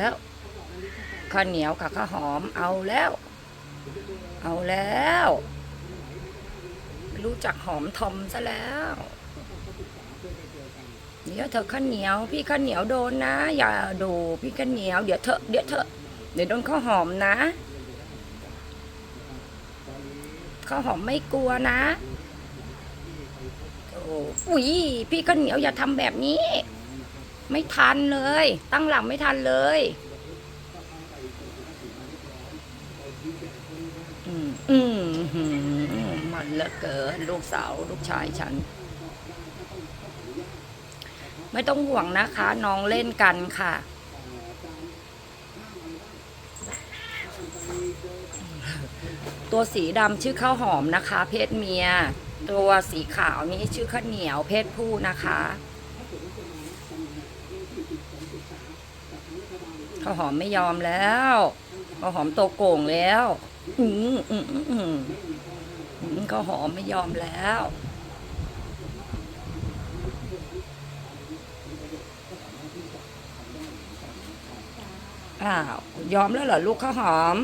แล้วข้าวเหนียวกับข้าวหอมเอาแล้ว เอาแล้ว รู้จักหอมทอมซะแล้วเดี๋ยวเธอข้าวเหนียว พี่ข้าวเหนียวโดนนะ อย่าดูพี่ข้าวเหนียวเดี๋ยวเถอเดี๋ยวเถอเดี๋ยวโดนข้าวหอมนะข้าวหอมไม่กลัวนะโอ้ยพี่ข้าวเหนียวอย่าทำแบบนี้ ไม่ทันเลย ตั้งหลังไม่ทันเลยอืมอืมหืมมันลือเกินลูกสาวลูกชายฉัน ไม่ต้องห่วงนะคะ น้องเล่นกันค่ะ ตัวสีดำชื่อข้าวหอมนะคะ เพศเมีย ตัวสีขาวนี้ชื่อข้าวเหนียวเพศผู้นะคะ ข้าวหอมไม่ยอมแล้วข้าวหอมโตโก่งแล้ว อืมอืมอืมข้าวหอมไม่ยอมแล้วอ้าวยอมแล้วเหรอลูกข้าวหอม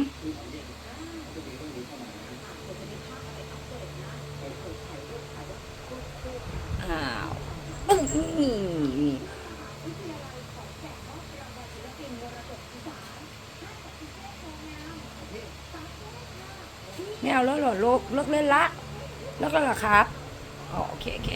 อ้าวอื้อหือ ไม่เอาแล้วเหรอโลกเลิกเล่นละ แล้วเหรอครับอ๋อโอเคโอเค